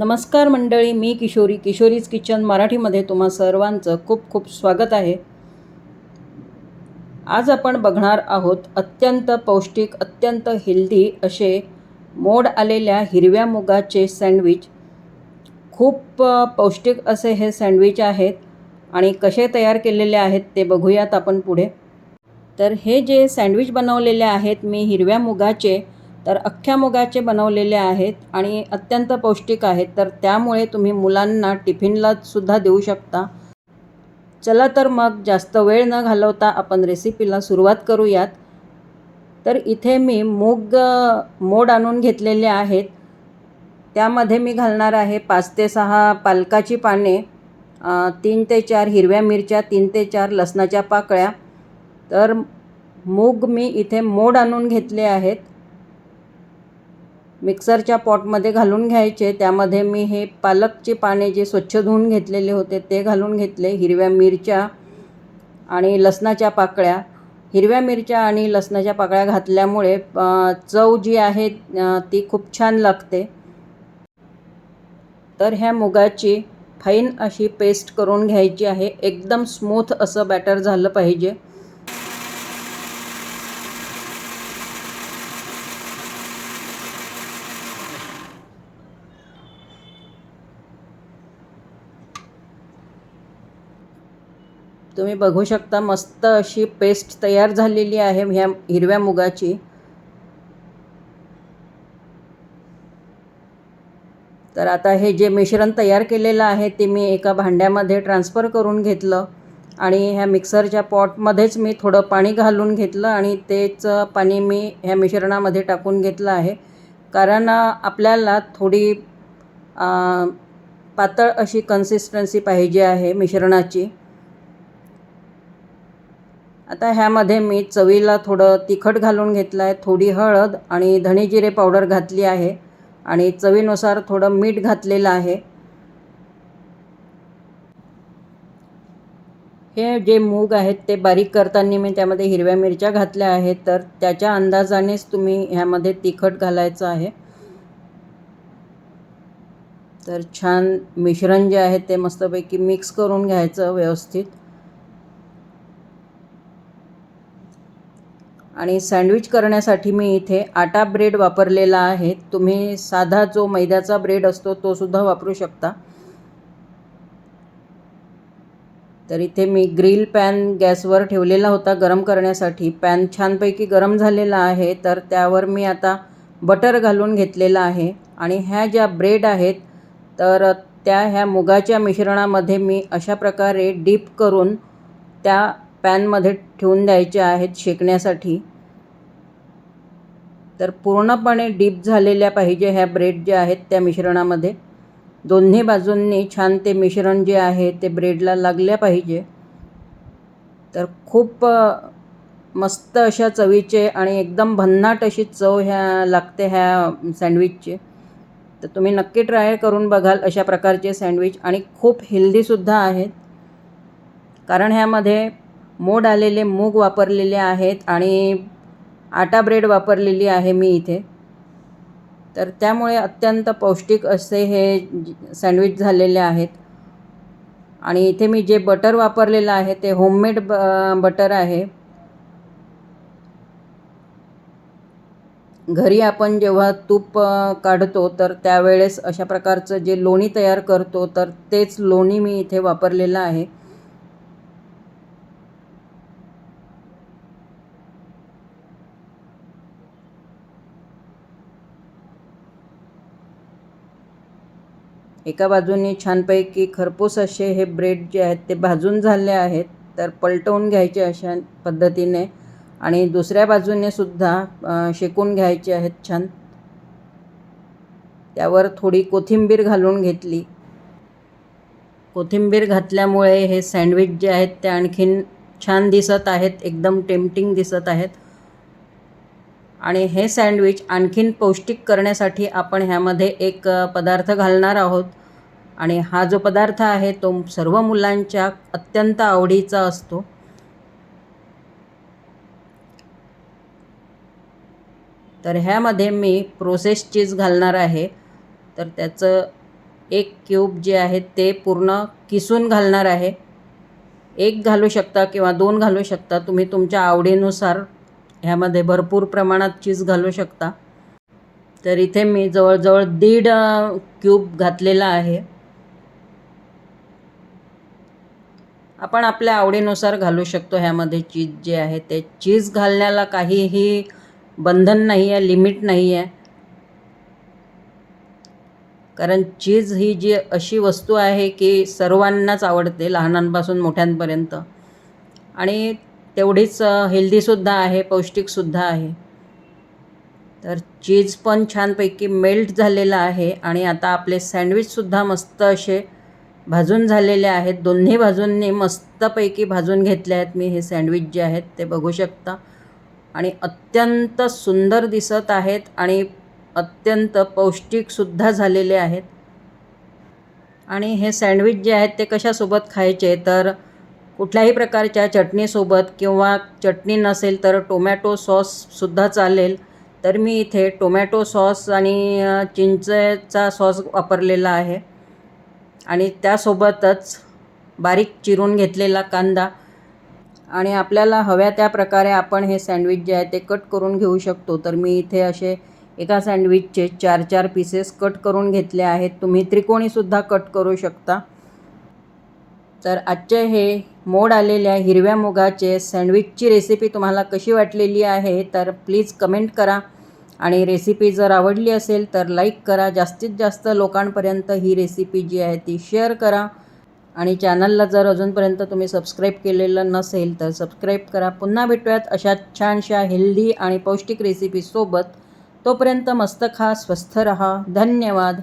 नमस्कार मंडळी मी किशोरी किशोरीज किचन मराठीमध्ये तुम्हा सर्वांचं खूप खूप स्वागत आहे. आज आपण बघणार आहोत अत्यंत पौष्टिक अत्यंत हेल्दी असे मोड आलेल्या हिरव्या मुगाचे सँडविच खूप पौष्टिक असे हे सँडविच आहेत आणि कसे तयार केलेले आहेत ते बघूयात आपण पुढे. तर हे जे सँडविच बनवलेले आहेत मी हिरव्या मुगाचे तर अख्ख्या मुगाचे बनवलेले आहेत आणि अत्यंत पौष्टिक आहेत. तर त्यामुळे तुम्ही मुलांना टिफिनला सुद्धा देऊ शकता. चला तर मग जास्त वेळ न घालवता आपण रेसिपीला सुरुवात करूयात. तर इथे मी मूग मोड आणून घेतलेले आहेत. त्यामध्ये मी घालणार आहे पाच ते सहा पालकाची पाने तीन ते चार हिरव्या मिरच्या तीन ते चार लसणाच्या पाकळ्या. तर मूग मी इथे मोड आणून घेतले आहेत. मिक्सरच्या पॉटमध्ये घालून घ्यायचे. त्यामध्ये मी हे पालकची पाने जे स्वच्छ धुवून घेतलेले होते ते घालून घेतले. हिरव्या मिरच्या आणि लसणाच्या पाकळ्या. हिरव्या मिरच्या आणि लसणाच्या पाकळ्या घातल्यामुळे चव जी आहे ती खूप छान लागते. तर ह्या मुगाची फाईन अशी पेस्ट करून घ्यायची आहे. एकदम स्मूथ असं बॅटर झालं पाहिजे. तुम्ही बघू शकता मस्त अशी पेस्ट तयार झालेली आहे ह्या हिरव्या मुगाची. तर आता हे जे मिश्रण तयार केलेलं आहे ते मी एका भांड्यामध्ये ट्रान्सफर करून घेतलं आणि ह्या मिक्सरच्या पॉटमध्येच मी थोडं पाणी घालून घेतलं आणि तेच पाणी मी ह्या मिश्रणामध्ये टाकून घेतलं आहे. कारण आपल्याला थोडी पातळ अशी कन्सिस्टन्सी पाहिजे आहे मिश्रणाची. आता ह्यामध्ये मी चवीला थोडं तिखट घालून घेतलं आहे थोडी हळद आणि धणे जिरे पावडर घातली आहे आणि चवीनुसार थोडं मीठ घातलेलं आहे. हे जे मूग आहेत ते बारीक करताना मी त्यामध्ये हिरव्या मिरच्या घातल्या आहेत तर त्याच्या अंदाजानेच तुम्ही ह्यामध्ये तिखट घालायचं आहे. तर छान मिश्रण जे आहे ते मस्तपैकी मिक्स करून घ्यायचं व्यवस्थित. आणि सँडविच करण्यासाठी मी इथे आटा ब्रेड वापरलेला आहे. तुम्ही साधा जो मैद्याचा ब्रेड असतो तो सुद्धा वापरू शकता. तर इथे मी ग्रिल पॅन गॅसवर ठेवलेला होता गरम करण्यासाठी. पॅन छानपैकी गरम झालेला आहे तर त्यावर मी आता बटर घालून घेतलेलं आहे. आणि ह्या ज्या ब्रेड आहेत तर त्या ह्या मुगाच्या मिश्रणामध्ये मी अशा प्रकारे डीप करून त्या पॅनमध्ये ठेवून द्यायच्या आहेत शेकण्यासाठी. तर पूर्णपणे डीप झालेल्या पाहिजे ह्या ब्रेड ज्या आहेत त्या मिश्रणामध्ये. दोन्ही बाजूंनी छान ते मिश्रण जे आहे ते ब्रेडला लागल्या पाहिजे. तर खूप मस्त अशा चवीचे आणि एकदम भन्नाट अशी चव ह्या लागते ह्या सँडविचचे. तर तुम्ही नक्की ट्राय करून बघाल अशा प्रकारचे सँडविच आणि खूप हेल्दीसुद्धा आहेत. कारण ह्यामध्ये मोड आलेले मूग वापरलेले आहेत आणि आटा ब्रेड वापरलेली आहे मी इथे. तर त्यामुळे अत्यंत पौष्टिक असे हे सँडविच झालेले आहेत. आणि इथे मी जे बटर वापरलेलं आहे ते होममेड ब बटर आहे. घरी आपण जेव्हा तूप काढतो तर त्यावेळेस अशा प्रकारचं जे लोणी तयार करतो तर तेच लोणी मी इथे वापरलेलं आहे. एका बाजूने छानपैकी खरपूस असे हे ब्रेड जे आहेत ते भाजून झाले आहेत तर पलटवून घ्यायचे अशा पद्धतीने. आणि दुसऱ्या बाजूने सुद्धा शेकून घ्यायचे आहेत छान. त्यावर थोडी कोथिंबीर घालून घेतली. कोथिंबीर घातल्यामुळे हे सँडविच जे आहेत ते आणखीन छान दिसत आहेत एकदम टेम्पटिंग दिसत आहेत. आणि हे सँडविच आणखीन पौष्टिक करण्यासाठी आपण ह्यामध्ये एक पदार्थ घालणार आहोत. आणि हा जो पदार्थ आहे तो सर्व मुलांच्या अत्यंत आवडीचा असतो. तर ह्यामध्ये मी प्रोसेस चीज घालणार आहे. तर त्याचं एक क्यूब जे आहे ते पूर्ण किसून घालणार आहे. एक घालू शकता किंवा दोन घालू शकता तुम्ही तुमच्या आवडीनुसार ह्यामध्ये भरपूर प्रमाणात चीज घालू शकता. तर इथे मी जवळजवळ दीड क्यूब घातलेला आहे. आपण आपल्या आवडीनुसार घालू शकतो ह्यामध्ये चीज जे आहे ते. चीज घालण्याला काहीही बंधन नाही आहे लिमिट नाही आहे कारण चीज ही जी अशी वस्तू आहे की सर्वांनाच आवडते लहानांपासून मोठ्यांपर्यंत. आणि तेवढीच हेल्दीसुद्धा आहे पौष्टिकसुद्धा आहे. तर चीज पण छानपैकी मेल्ट झालेलं आहे आणि आता आपले सँडविचसुद्धा मस्त असे भाजून झालेले आहेत. दोन्ही बाजूंनी मस्तपैकी भाजून घेतले आहेत मी हे सँडविच जे आहेत ते बघू शकता. आणि अत्यंत सुंदर दिसत आहेत आणि अत्यंत पौष्टिकसुद्धा झालेले आहेत. आणि हे सँडविच जे आहेत ते कशासोबत खायचे? तर कुठल्याही प्रकारच्या चटणीसोबत किंवा चटणी नसेल तर टोमॅटो सॉससुद्धा चालेल. तर मी इथे टोमॅटो सॉस आणि चिंचेचा सॉस वापरलेला आहे. आणि त्यासोबतच बारीक चिरून घेतलेला कांदा. आणि आपल्याला हव्या त्या प्रकारे आपण हे सँडविच जे आहे ते कट करून घेऊ शकतो. तर मी इथे असे एका सँडविचचे चार चार पीसेस कट करून घेतले आहेत. तुम्ही त्रिकोणीसुद्धा कट करू शकता. तर आजचे हे मोड आलेल्या हिरव्या मुगाचे सँडविचची रेसिपी तुम्हाला कशी वाटलेली आहे तर प्लीज कमेंट करा. आणि रेसिपी जर आवडली असेल तर लाईक करा. जास्तीत जास्त लोकांपर्यंत ही रेसिपी जी आहे ती शेअर करा. आणि चॅनलला जर अजूनपर्यंत तुम्ही सबस्क्राईब केलेलं नसेल तर सबस्क्राईब करा. पुन्हा भेटूयात अशा छानशा हेल्दी आणि पौष्टिक रेसिपीसोबत तोपर्यंत मस्त खा स्वस्थ रहा. धन्यवाद.